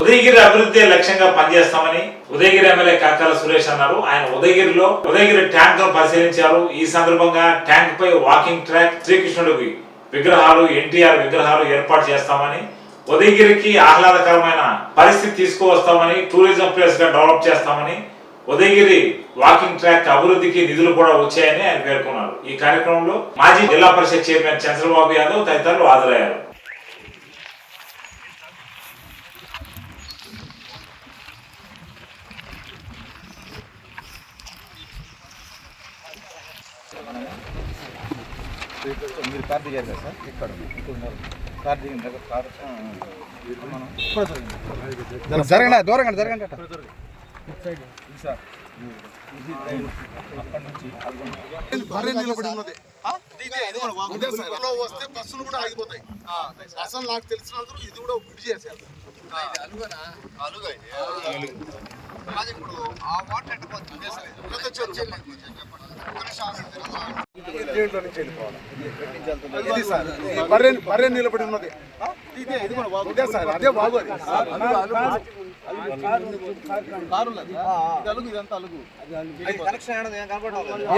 ఉదయగిరి అభివృద్ధి లక్ష్యంగా పనిచేస్తామని ఉదయగిరి ఎమ్మెల్యే కాకాల సురేష్ అన్నారు. ఆయన ఉదయగిరిలో ఉదయగిరి ట్యాంక్ను పరిశీలించారు. ఈ సందర్భంగా ట్యాంక్ పై వాకింగ్ ట్రాక్ శ్రీకృష్ణుడికి విగ్రహాలు ఎన్టీఆర్ విగ్రహాలు ఏర్పాటు చేస్తామని ఉదయగిరికి ఆహ్లాదకరమైన పరిస్థితి తీసుకువస్తామని టూరిజం ప్లేస్గా డెవలప్ చేస్తామని ఉదయగిరి వాకింగ్ ట్రాక్ అభివృద్ధికి నిధులు కూడా వచ్చాయని ఆయన పేర్కొన్నారు. ఈ కార్యక్రమంలో మాజీ జిల్లా పరిషత్ చైర్మన్ చంద్రబాబు యాదవ్ తదితరులు హాజరయ్యారు. మీరు కార్ దిగారు కదా సార్ ఇక్కడ ఇక్కడ ఉన్నారు కార్ దిగిన దగ్గర కార్ ఇప్పుడు మనం ఇక్కడ జరగండి జరగండి దూరంగా జరగండి అట్ట సార్. అక్కడి నుంచి వస్తే బస్సులు కూడా ఆగిపోతాయి అసలు నాకు తెలిసినందుకు ఇది కూడా గుడి చేశారు పెద్ద చెరువు. దీంట్లో నుంచి వెళ్ళిపోవాలి. ఇది సార్ ఈ బర్రె బర్రె నిలబడి ఉన్నది. ఇదే సార్ అదే బాగు అది.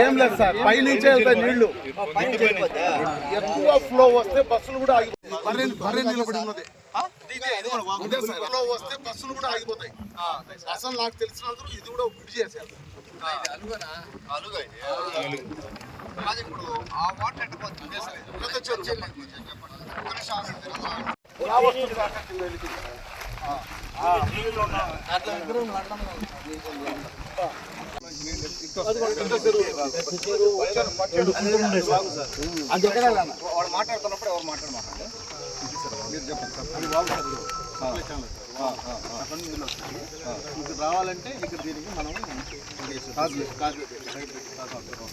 ఏం లేదు సార్ పై నుంచే వెళ్తాయి నీళ్ళు. ఎక్కువ ఫ్లో వస్తే బస్సులు కూడా ఆగిపోతాయి. బర్రె బర్రె నిలబడి ఉన్నది. ఇదే వస్తే బస్సులు కూడా ఆగిపోతాయి. అసలు నాకు తెలిసినందుకు ఇది కూడా గుడి చేశారు మాట్లాడుతున్నప్పుడు ఎవరు మాట్లాడమాకండి? మీరు చెప్పండి. సార్ అది. ఇక్కడ రావాలంటే ఇక్కడ దీనికి మనం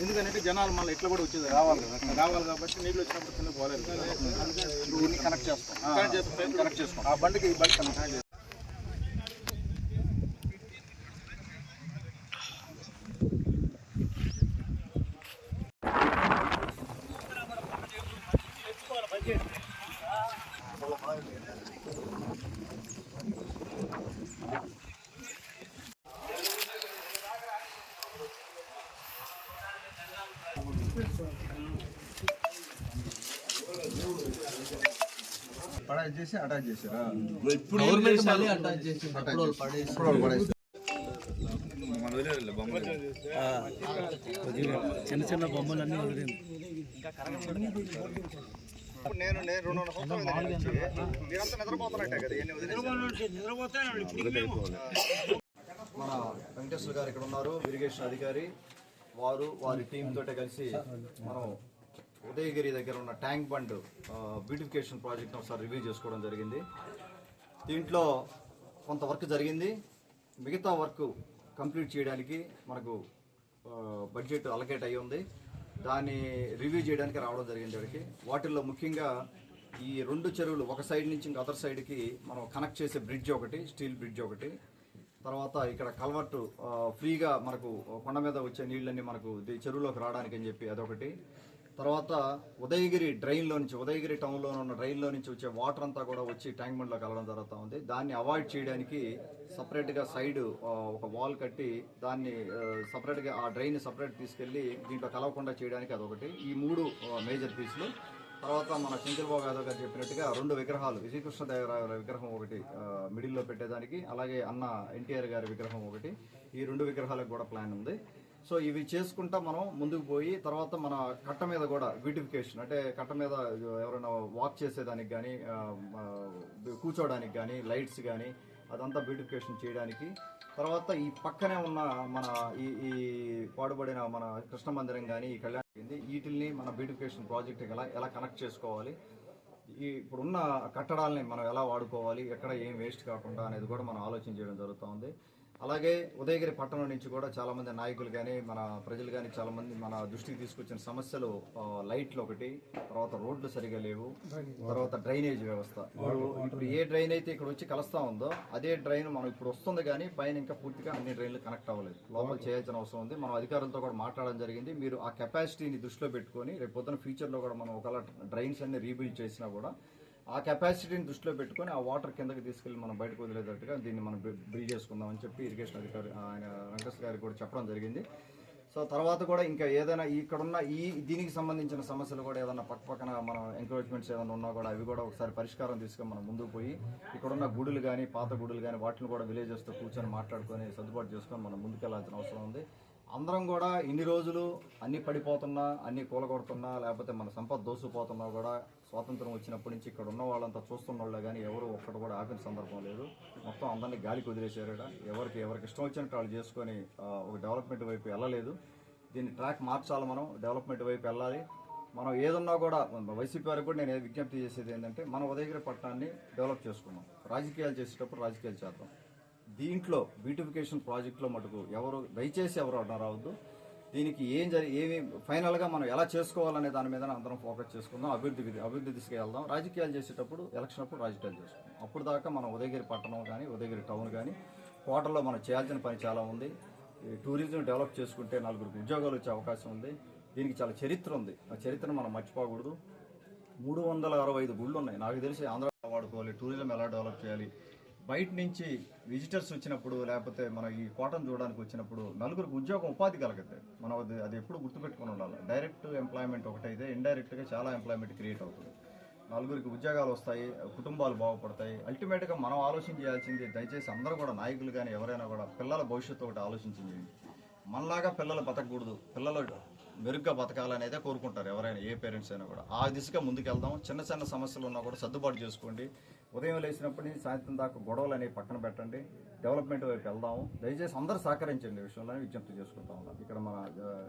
ఎందుకంటే జనాలు మళ్ళీ ఇట్లా కూడా వచ్చేది రావాలి కదా. రావాలి కాబట్టి నీళ్ళు వచ్చినప్పుడు కింద పోలేదు దీన్ని కనెక్ట్ చేస్తాం. కనెక్ట్ చేస్తే. కనెక్ట్ ఆ బండికి ఈ బండి కనెక్ట్ చేస్తాం. పడాయి చేసి అటాచ్ చేశారా? గవర్నమెంట్ మళ్ళీ అటాచ్ చేసింది అప్పుడు వాళ్ళు పడేసి. ఇప్పుడు వాళ్ళు పడేసి. చిన్న చిన్న బొమ్మలన్నీ వదిలింది ఇప్పుడు నేను నేను రెండు వందల సంవత్సరాలు దగ్గర నుంచి మీరంతా నిద్రపోతున్నట్టే కదా ఎన్ని వదిలేసి మన వెంకటేశ్వర గారు ఇక్కడ ఉన్నారు ఇరిగేషన్ అధికారి. వారు వారి టీం తోటే కలిసి మనం ఉదయగిరి దగ్గర ఉన్న ట్యాంక్ బండ్ బ్యూటిఫికేషన్ ప్రాజెక్ట్ ఒకసారి రివ్యూ చేసుకోవడం జరిగింది. దీంట్లో కొంత వర్క్ జరిగింది. మిగతా వర్క్ కంప్లీట్ చేయడానికి మనకు బడ్జెట్ అలకేట్ అయ్యి ఉంది. దాన్ని రివ్యూ చేయడానికి రావడం జరిగింది ఇక్కడికి. వాటిల్లో ముఖ్యంగా ఈ రెండు చెరువులు ఒక సైడ్ నుంచి ఇంక అదర్ సైడ్కి మనం కనెక్ట్ చేసే బ్రిడ్జ్ ఒకటి స్టీల్ బ్రిడ్జ్ ఒకటి. తర్వాత ఇక్కడ కల్వర్టు ఫ్రీగా మనకు కొండ మీద వచ్చే నీళ్ళన్నీ మనకు చెరువులోకి రావడానికి అని చెప్పి అదొకటి. తర్వాత ఉదయగిరి డ్రైన్లో నుంచి ఉదయగిరి టౌన్లో ఉన్న డ్రైన్లో నుంచి వచ్చే వాటర్ అంతా కూడా వచ్చి ట్యాంక్ బండ్లో కలవడం జరుగుతూ ఉంది. దాన్ని అవాయిడ్ చేయడానికి సపరేట్గా సైడ్ ఒక వాల్ కట్టి దాన్ని సపరేట్గా ఆ డ్రైన్ సపరేట్ తీసుకెళ్ళి దీంట్లో కలవకుండా చేయడానికి అదొకటి. ఈ మూడు మేజర్ పీసులు తర్వాత మన చంద్రబాబు యాదవ్ గారు చెప్పినట్టుగా రెండు విగ్రహాలు శ్రీకృష్ణదేవరాయల విగ్రహం ఒకటి మిడిల్లో పెట్టేదానికి అలాగే అన్న ఎన్టీఆర్ గారి విగ్రహం ఒకటి. ఈ రెండు విగ్రహాలకు కూడా ప్లాన్ ఉంది. సో ఇవి చేసుకుంటా మనం ముందుకు పోయి తర్వాత మన కట్ట మీద కూడా బ్యూటిఫికేషన్ అంటే కట్ట మీద ఎవరైనా వాక్ చేసేదానికి కానీ కూర్చోడానికి కానీ లైట్స్ కానీ అదంతా బ్యూటిఫికేషన్ చేయడానికి. తర్వాత ఈ పక్కనే ఉన్న మన ఈ ఈ పాడుబడిన మన కృష్ణ మందిరం కానీ ఈ కళ్యాణ్ వీటిల్ని మన బ్యూటిఫికేషన్ ప్రాజెక్ట్ ఎలా ఎలా కనెక్ట్ చేసుకోవాలి ఈ ఇప్పుడున్న కట్టడాలని మనం ఎలా వాడుకోవాలి ఎక్కడ ఏం వేస్ట్ కాకుండా అనేది కూడా మనం ఆలోచన చేయడం జరుగుతుంది అలాగే ఉదయగిరి పట్టణం నుంచి కూడా చాలా మంది నాయకులు కానీ మన ప్రజలు కానీ చాలా మంది మన దృష్టికి తీసుకొచ్చిన సమస్యలు లైట్లు ఒకటి తర్వాత రోడ్లు సరిగా లేవు తర్వాత డ్రైనేజ్ వ్యవస్థ. ఇప్పుడు ఇప్పుడు ఏ డ్రైన్ అయితే ఇక్కడ వచ్చి కలుస్తా ఉందో అదే డ్రైన్ మనం ఇప్పుడు వస్తుంది కానీ పైన ఇంకా పూర్తిగా అన్ని డ్రైన్లు కనెక్ట్ అవ్వలేదు. లోపల చేయాల్సిన అవసరం ఉంది. మనం అధికారులతో కూడా మాట్లాడడం జరిగింది. మీరు ఆ కెపాసిటీని దృష్టిలో పెట్టుకొని రేపు పొద్దున ఫ్యూచర్లో కూడా మనం ఒకవేళ డ్రైన్స్ అన్ని రీబిల్డ్ చేసినా కూడా ఆ కెపాసిటీని దృష్టిలో పెట్టుకొని ఆ వాటర్ కిందకి తీసుకెళ్ళి మనం బయటకు వదిలేటట్టుగా దీన్ని మనం బిల్ చేసుకుందామని చెప్పి ఇరిగేషన్ అధికారి ఆయన వెంకటేశ్వర గారికి కూడా చెప్పడం జరిగింది. సో తర్వాత కూడా ఇంకా ఏదైనా ఇక్కడున్న ఈ దీనికి సంబంధించిన సమస్యలు కూడా ఏదైనా పక్క పక్కన మనం ఎంకరేజ్మెంట్స్ ఏదైనా ఉన్నా కూడా అవి కూడా ఒకసారి పరిష్కారం తీసుకొని మనం ముందుకు పోయి ఇక్కడున్న గుడులు కానీ పాత గుడులు కానీ వాటిని కూడా విలేజెస్తో కూర్చొని మాట్లాడుకొని సర్దుబాటు చేసుకొని మనం ముందుకెళ్ళాల్సిన అవసరం ఉంది. అందరం కూడా ఇన్ని రోజులు అన్ని పడిపోతున్నా అన్ని కూలగొడుతున్నా లేకపోతే మన సంపద దోసుకుపోతున్నా కూడా స్వాతంత్రం వచ్చినప్పటి నుంచి ఇక్కడ ఉన్న వాళ్ళంతా చూస్తున్న వాళ్ళే కానీ ఎవరు ఒక్కటి కూడా ఆపిన సందర్భం లేదు. మొత్తం అందరినీ గాలికి వదిలేశారు ఎవరికి ఎవరికి ఇష్టం వచ్చినట్టు వాళ్ళు చేసుకొని ఒక డెవలప్మెంట్ వైపు వెళ్ళలేదు. దీన్ని ట్రాక్ మార్చాలి మనం డెవలప్మెంట్ వైపు వెళ్ళాలి. మనం ఏదన్నా కూడా వైసీపీ వారికి కూడా నేను విజ్ఞప్తి చేసేది ఏంటంటే మన ఉదయగిరి పట్టణాన్ని డెవలప్ చేసుకున్నాం రాజకీయాలు చేసేటప్పుడు రాజకీయాలు చేద్దాం. దీంట్లో బ్యూటిఫికేషన్ ప్రాజెక్ట్లో మటుకు ఎవరు దయచేసి ఎవరు అడ్డం రావద్దు దీనికి ఏం జరి ఏమి ఫైనల్గా మనం ఎలా చేసుకోవాలనే దాని మీద అందరం ఫోకస్ చేసుకుందాం. అభివృద్ధి అభివృద్ధి దిశగా వెళ్దాం. రాజకీయాలు చేసేటప్పుడు ఎలక్షన్ అప్పుడు రాజకీయాలు చేసుకుందాం. అప్పుడు దాకా మనం ఉదయగిరి పట్టణం కానీ ఉదయగిరి టౌన్ కానీ కోటలో మనం చేయాల్సిన పని చాలా ఉంది. ఈ టూరిజం డెవలప్ చేసుకుంటే నలుగురికి ఉద్యోగాలు వచ్చే అవకాశం ఉంది. దీనికి చాలా చరిత్ర ఉంది. ఆ చరిత్రను మనం మర్చిపోకూడదు. మూడు వందల అరవై ఐదు గుళ్ళు ఉన్నాయి నాకు తెలిసి ఆంధ్ర వాడుకోవాలి టూరిజం ఎలా డెవలప్ చేయాలి బయట నుంచి విజిటర్స్ వచ్చినప్పుడు లేకపోతే మన ఈ కోటను చూడడానికి వచ్చినప్పుడు నలుగురికి ఉద్యోగం ఉపాధి కలగద్ది. మనం అది అది ఎప్పుడు గుర్తుపెట్టుకుని ఉండాలి. డైరెక్ట్ ఎంప్లాయ్మెంట్ ఒకటైతే ఇండైరెక్ట్గా చాలా ఎంప్లాయ్మెంట్ క్రియేట్ అవుతుంది. నలుగురికి ఉద్యోగాలు వస్తాయి కుటుంబాలు బాగుపడతాయి. అల్టిమేట్గా మనం ఆలోచన చేయాల్సింది దయచేసి అందరూ కూడా నాయకులు కానీ ఎవరైనా కూడా పిల్లల భవిష్యత్తు ఒకటి ఆలోచించింది మనలాగా పిల్లలు బతకూడదు పిల్లలు మెరుగ్గా బతకాలనేదే కోరుకుంటారు ఎవరైనా ఏ పేరెంట్స్ అయినా కూడా. ఆ దిశగా ముందుకెళ్దాం. చిన్న చిన్న సమస్యలు ఉన్నా కూడా సర్దుబాటు చేసుకోండి. ఉదయం లేచినప్పటి నుంచి సాయంత్రం దాకా గొడవలు అనేవి పక్కన పెట్టండి. డెవలప్మెంట్ వైపు వెళ్దాము దయచేసి అందరూ సహకరించండి విషయంలో విజ్ఞప్తి చేసుకుంటా ఉన్నాం. ఇక్కడ మన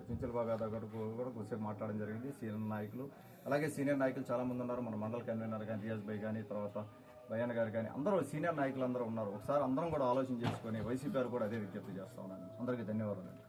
చించల బాబు యాదవ్ గారు కూడా కొద్దిసేపు మాట్లాడడం జరిగింది. సీనియర్ నాయకులు అలాగే సీనియర్ నాయకులు చాలామంది ఉన్నారు. మన మండల కన్వీనర్ కానీ రియాజ్ భాయ్ కానీ తర్వాత భయాన్ గారు కానీ అందరూ సీనియర్ నాయకులు అందరూ ఉన్నారు. ఒకసారి అందరం కూడా ఆలోచన చేసుకొని వైసీపీ గారు కూడా అదే విజ్ఞప్తి చేస్తా ఉన్నాను. అందరికీ ధన్యవాదాలు.